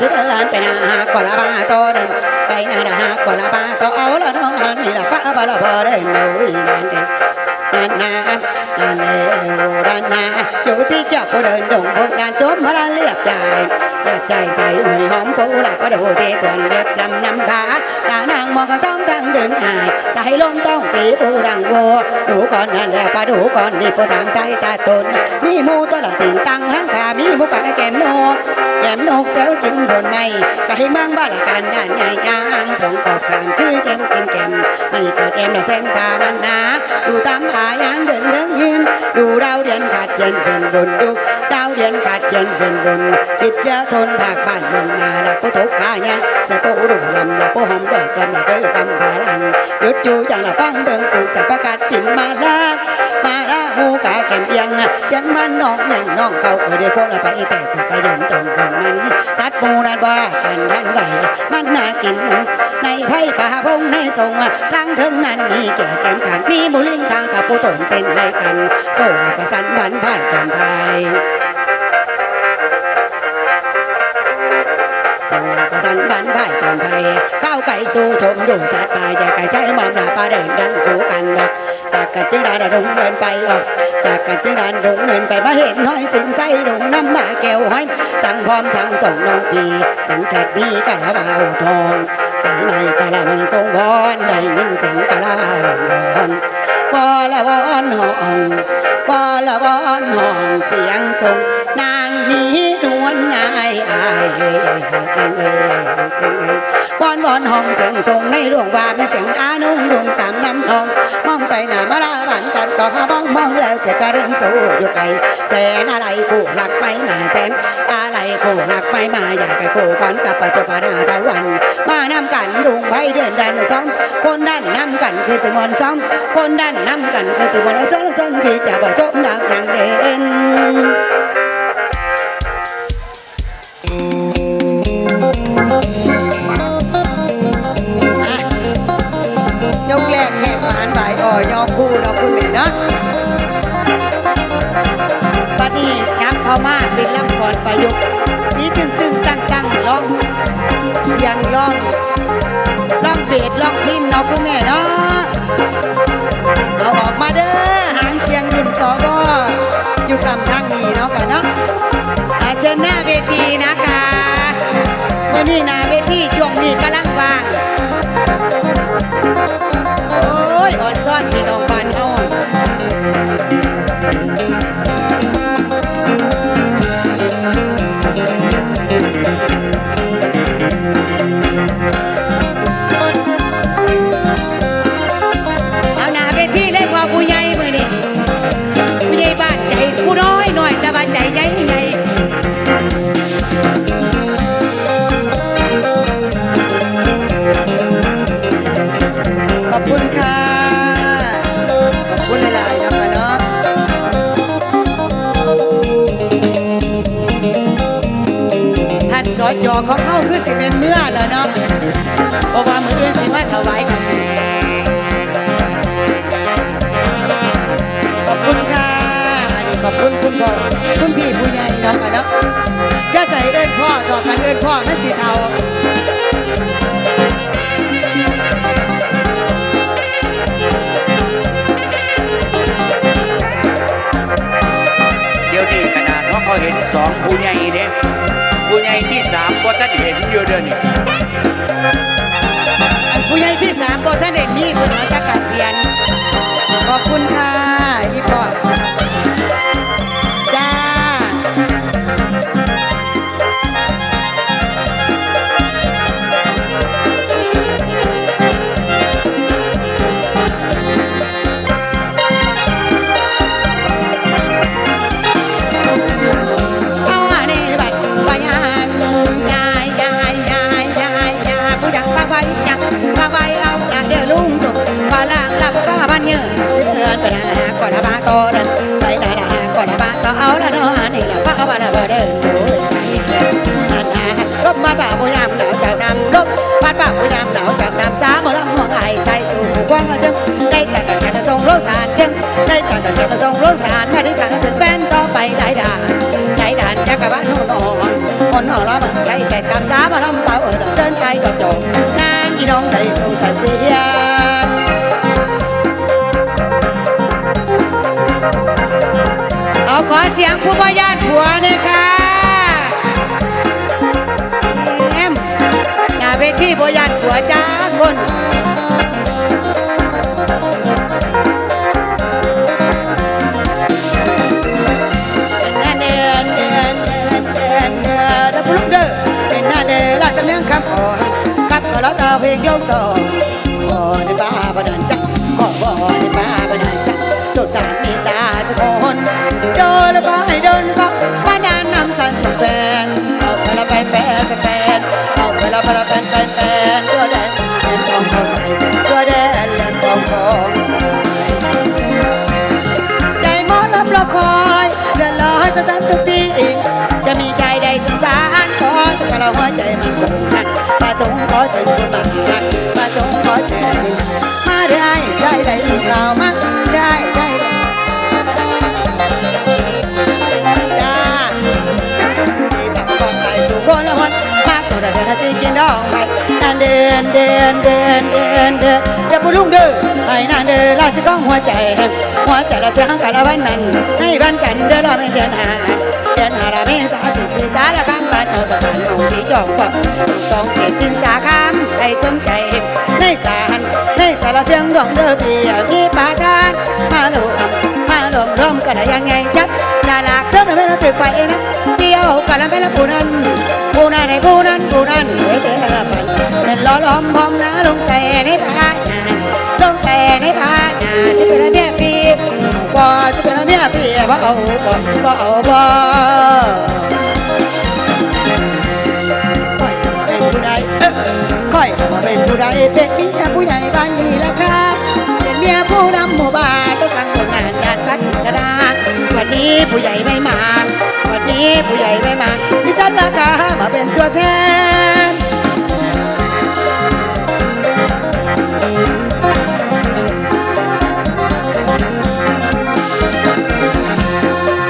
บ้านเงินจะเดินไปนาก่าละบาโตเดินไปนาดาก่อนละบาโตเอาละน้องอันนี่ละฟ้าบาละพอเดินโอ้ยนั่นเองนั่นนานั่นเลวนั่นนาอยู่ที่เจ้าผู้เดินดงพวกนานจมมาละเลียบใจเลียบใจใส่หุ่ยหอมผู้ ใส่ลมต้องตีปูรังโวดูก่อนนั่นแหละปาดูก่อนนี่ปูตามใจตาตน มีมูตัวละตีนตังห้างขามีมูกะแกมโนแกมนกเจ้ากินบนในไก่มังบ้าละกันด้านใหญ่ยางสองกอบกลางคือแกมกินแกมนี่เกิดแอมละเส้นตามันนาดูตามขายางเดินเดินยืนดูดาเดือนขาดเย็นเป็นบนดูดาว เดือนขาดเย็นเป็นบนติดยาทนภาคบ้านเมืองมาละผู้ทุกข์ายาใส่ปูดูลำละผู้หอมดอกลำละเด้อกำบาลังหยุดอยู่อย่างละฟังเบิ่งกูแต่ประกาศจิ้มมาลามาลาหูกาแก่มเอียงเสียงมันนอกหนึ่งน้องเขาเออได้พวกเราไปแต่กูกระยนตรงคนมันสัตว์ปูนันว่ากันดันไหวมันน่ากินในไผ่ป่าพงในทรงทางถึงนั้นมีเกี่ยวแกมขันมีบุลิงทางกับผู้ตนเป็นไรกันโซ่ประสันบันผ่านจอมพ ข้าวไก่สู่ชมดูสัตว์ป่าอย่าไก่ใจมอมลาปลาเดินดันคู่กันดอกจากกันที่ดานดงเดินไปออกจากกันที่ดานดงเดินไปมาเห็นห้อยสินไส้ดงน้ำมาแก้วห้อยสั่งพร้อมทั้งสองน้องพีสังแขกดีกะละเบาทองไปในกะละมันทรงพรได้ยินเสียงกะละวอนวอละวอนห้องวอละวอนห้องเสียงทรง นี้นวลนายอายเอ้ยเอ้ยเอ้ยเอ้ยเอ้ยวอนวอนห้องเสียงทรงในดวงว่าเป็นเสียงอานุ่งดวงตามน้ำนอง มองไปหน้ามาลาบันกันก็ข้าบ้องมองแล้วเสียกระเรื่องสู้อยู่ไกลแสนอะไรคู่หลักไปหนาแสนอะไรคู่หลักไปมาอยากไปคู่ก่อนกับปัจจุบันหาตะวัน มานำกันดุงไว้เดินดันซ้อมคนด้านนำกันคือสิมอนซ้อมคนด้านนำกันคือสิมอนซ้อนซ้อนพี่จะบ่จบดังอย่างเด่น ยกแรกแหกหวานบ่ายอ่อยอคู่เราคุณแม่เนาะบัดนี้ย้ำเข้ามาเป็นลำก่อนประยุกต์สีตึงตึงตั้งตั้งร้องเสียงร้องร้องเบสร้องพินเนาะคุณแม่เนาะ นี้นาเวทีช่วงนี้กำลังว่าง เพลงยกสองบ่ในป้าบนันจักก็บ่ในป้าบนันจักสุสานมีตาจะคนโดนแล้วก็ให้โดินก็ป้านานนำสันสุแฟนเอาไปละแฟนแฟนแฟนเอาไปละไปละแฟนแฟนแฟน จงขอใจคนมาหักป้าจงขอใจมาได้ใจใดเรามาได้ได้จ้าที่ตักบอกไปสู่คนละวันมากตัวเดินจะกินดองไปนั่นเดินเดินเดินเดินเดินจะปุลุงเดินไอ้นั่นเดินลาจะก้องหัวใจหัวใจละเสียงกะละวันนั้นให้บ้านกันเดินละไม่เดินหา เดินหาละไม่สาสิสีสาละคำบ้านเราจะผ่านมองที่จองปักต้องเกิดขึ้นสาคำให้สนใจในสารในสารเสียงดองเดินเบียมีปาทานมาลงมาลงร่มก็ได้ยังไงจัดลาลากเดินไม่ละตึกไปนะเสียวกันแล้วไม่ละผู้นั้นผู้นั้นให้ผู้นั้นผู้นั้นเฮ้ยเตะละปันเป็นล้อล้อมพร้อมนะลงใส่ในผ้าหนาลงใส่ในผ้าหนาจะเป็นละเมียปีบ่จะเป็นละเมียปีบ่เอาบ่บ่เอาบ่ เป็นเมียผู้ใหญ่บ้านนี้ละครับเป็นเมียผู้นำหมู่บ้านต้องสั่งผลงานด้านพัฒนาวันนี้ผู้ใหญ่ไม่มา วันนี้ผู้ใหญ่ไม่มาดิฉันละค่ะมาเป็นตัวแทน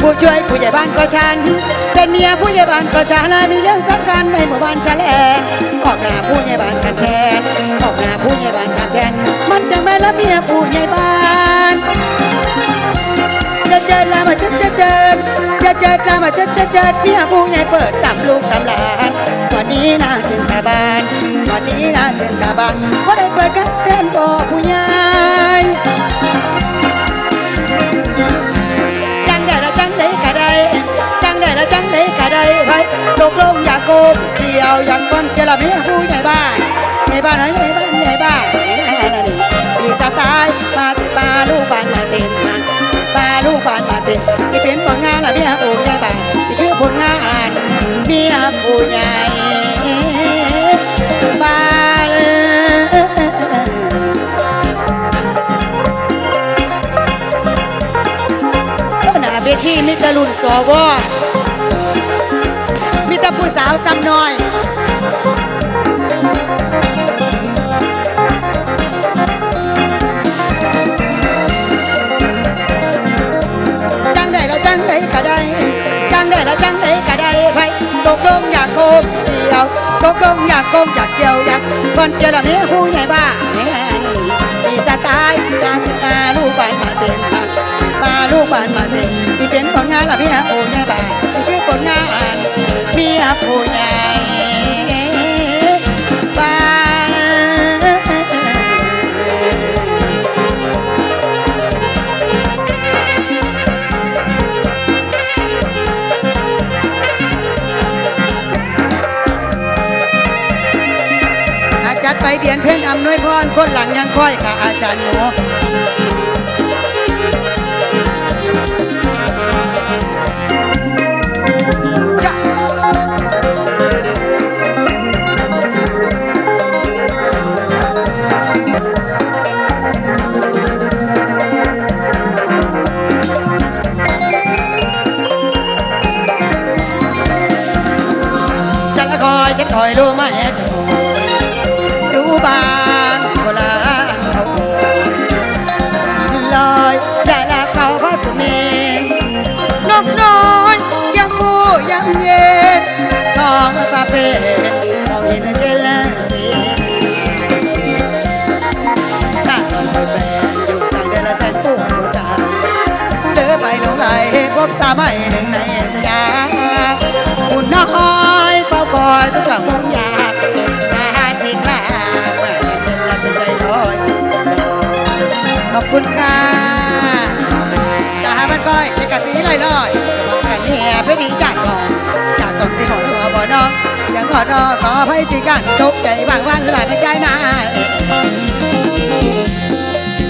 ผู้ช่วยผู้ใหญ่บ้านก็ฉัน เป็นเมียผู้ใหญ่บ้านก็ฉันและมีเรื่องสำคัญในหมู่บ้านฉันแลนออกหน้าผู้ใหญ่บ้านกันแทน ผู้ใหญ่บ้านกันแทนมันจะไม่ละเมียผู้ใหญ่บ้านจะเจอแล้วมาเจอจะเจอจะเจอแล้วมาเจอจะเจอเมียผู้ใหญ่เปิดตำลูกตำหลานวันนี้น่าชื่นตาบ้านวันนี้น่าชื่นตาบานเพราได้เปิดกันแทนก็ผู้ใหญ่จังได้ละจังได้กะได้จังได้ละจังได้กะได้ไปตกลงอย่ากโกงเดียวอยากวันจะละเมียผู้ใหญ่บ้านใหญ่บ้านไหน ต็นที่เป็นผลงานละเมียผู้ใหญ่บ้านที่คือผลงานเมียผู้ใหญ่บ้านหน้าเวทีมีแต่รุ่นสวมีแต่ผู้สาวซ้ำน้อย ละเมียผู้ใหญ่บ้านมีสไตล์การศึงมาลูกบ้านมาเต็มมามาลูกบ้านมาเต็มที่เป็นผลงานละเมียผู้ใหญ่บ้านที่คือผลงานเมียผู้ใหญ่ำนวยพรคนหลังยังค่อยค่ะอาจารย์หนู ไหลพบสามัยหนึ่งในสยามคุณน้อยเฝ้าคอยทุกอย่างงอยากาที่กลางม่เงินละเป็ใจลอยขอบคุณค่ะตาบ้านก้อยเอกสีลอยลอยกันเนียไปดีจากกองจากกองสีหอหัวบ่อน้องยังขอรอขอไพ่สิกันตกใจบางวันหรือว่าไม่ใจมา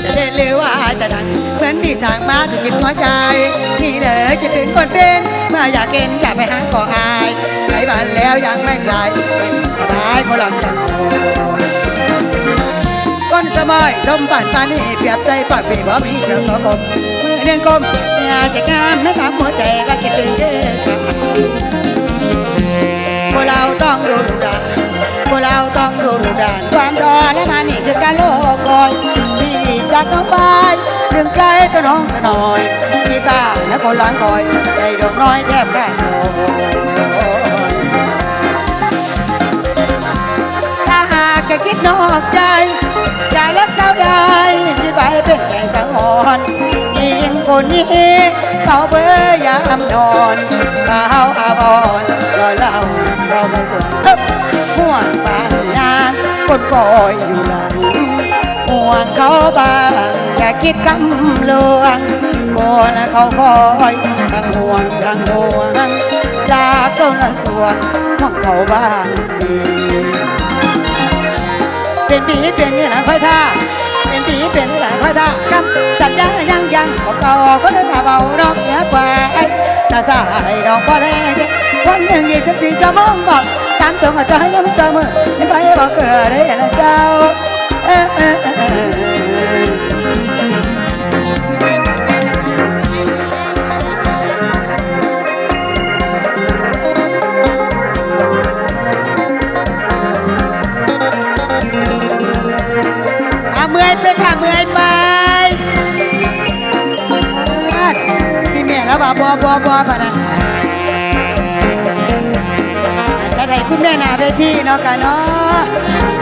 จะเล่ดหรือว่า มือนที่สั่งมาถึงกินหัวใจ นี่เลยจะถึงคนเป็นเมื่ออยากเห็นอยากไปหาก็อายไหนบ้านแล้วยังไม่คลายสบายคนหลังจังก้นสมอยสมบัติปานนี่เปรียบใจปากปีบ่มีเรื่องกบมือเลี้ยงกลมอยากจะงามนะตามหัวใจก็คิดถึงเด้อพวกเราต้องดูดุดานพวกเราต้องดูดุดานความดอนและมันนี่คือการโลกกอย จากน้องไปถึงไกลตัวน้องสนอยที่บ้านและคนหลังคอยใจดอกน้อยแทบแค่โอยถ้าหากแกคิดนอกใจอย่ารักสาวใดที่ไปเป็นแก่สังหรณ์ยิงคนนี้เขาเบื่อยามนอนเขาอาบอนรอเล่าเราไม่สวนเอ้อห่วงปานนานคนคอยอยู่หลัง ห่วงเขาบ้างอย่าคิดกำลวงคนเขาคอยทั้งห่วงทั้งห่วงลาก็ละสวงห่วงเขาบ้างสิเป็นปีเป็นนี่แหละค่อยท่าเป็นปีเป็นนี่แหละค่อยท่ากำสัญญายังยังบอกเก่าก็เลยถ้าเบานอกเหนือกว่าไอ้ตาสายดอกก็แลวันหนึ่งยี่สิบสี่จะมองบอกตามตรงอาจจะให้ย้ำเจอมือไม่ไปบอกเกิดได้ละเจ้า เออเออเออเออเอาเมื่อไปค่ะมือไปดีเมียแล้วบ่บ่บ่บ่ปะนะจะได้คุณแม่นาเวทีเนาะกันเนาะ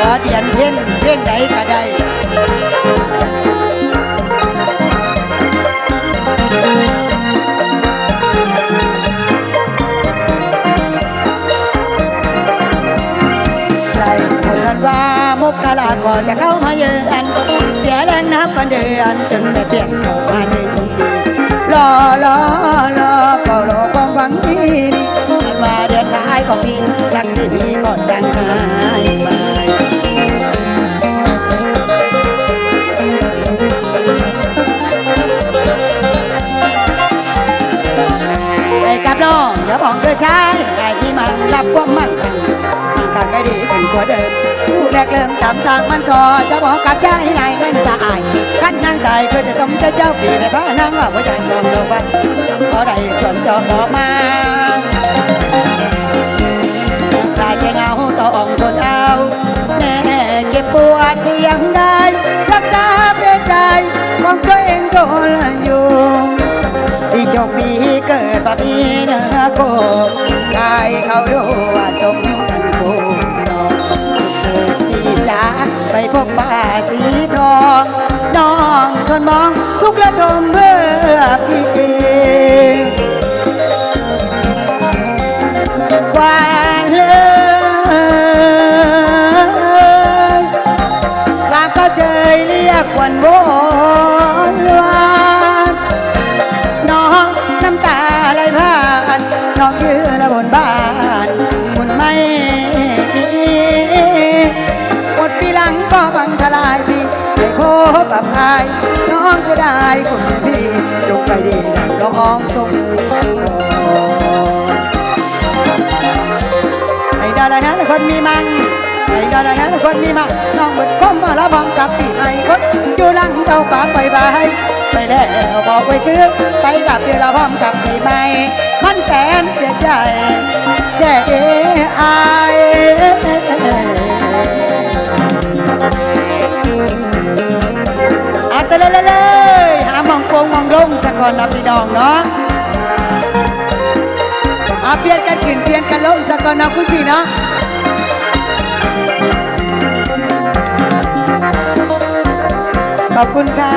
บ่เดียนเพ่งเพ่งใดก็ได้ใครคนทันว่ามกกะลาก่อนจะเข้ามาเยือนเสียแรงนับวันเดือนจนได้เปลี่ยนเข้ามาในทุกทีรอรอ กเริ่มตามสั่งมันก็จะบอกกับใจในเงินสะอายคัดนางใจเพื่อจะสมเจ้าเจ้าปีในพระนางว่าว่าใจยอมลงวันพอได้จนจอมออกมากลายเป็นเงาต้องทนเอาแม่เก็บปวดเพียงใดรักษาเพื่อใจของตัวเองทนอยู่ที่โชคดีเกิดแบบนี้เนื้อโกกายเขาดู ไปพบป้าสีทอง น้องทนมองทุกระทมเมื่อพี่ น้องหมดคมมาละบังกับปีไอ้คนอยู่ลังเจ้าปากไปบายไปแล้วบอกไปคือไปกับเดี๋ยวเราพร้อมกับปีใหม่มันแสนเสียใจแต่เอไอายอาตะเลยเลยเลยหามองโกงมองลงสักคนนะพี่น้องเนาะอาเปลี่ยนกันขึ้นเปลี่ยนกันลงสักคนนะคุณพี่เนาะ อบคุณค่ะ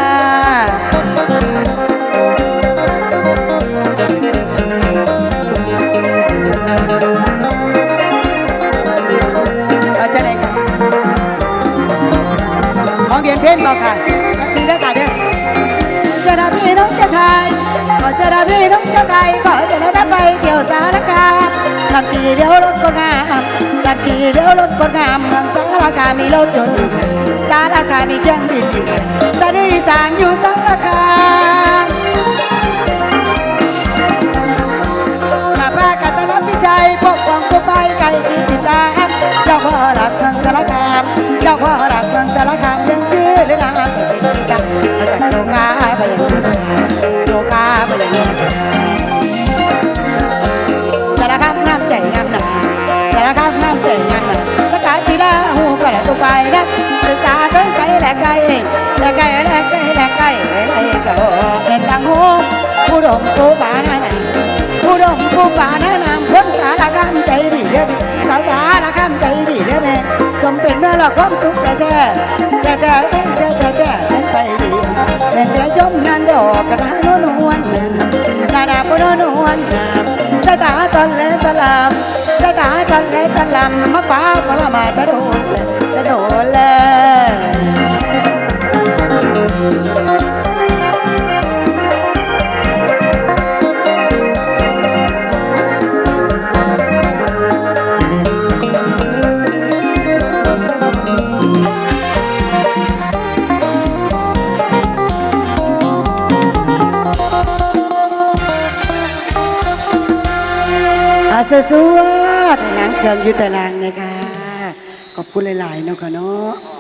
เราจะได้กันมองเดียนเพ่นบอกค่ะถึงได้ค่ะเด้อจะได้พี่น้องจะไทยขอจะได้พี่น้องจะไทยขอจะได้ไปเที่ยวสารคามลำชีเดียวรถก็งาม ขับขี่เดียวรถคนงามเมืองสารคามมีรถยนต์อยู่สารคามมีเครื่องบินอยู่สะดีสานอยู่สารคาม แหละไกเป็นดังหูผู้ดมผู้ป่านั่นผู้ดมผู้ป่าแนะนำคนสารคามใจดีเด้อสาวสารคามใจดีเด้อแม่สมเป็นเมื่อเราความสุขแต่แท้แต่แต่แต่แต่แต่แต่ไปดีเป็นแต่ยมนันดอกกระดานนวลนาดาปุนนวลสตาตอนเลสลามสตาตอนเลสลามมะกว่าปรมาตะโดนตะโดนเลยอา สสวดหนังเครื่องยุตารางนะคะ ขอบคุณหลายๆเนาะค่ะเนาะ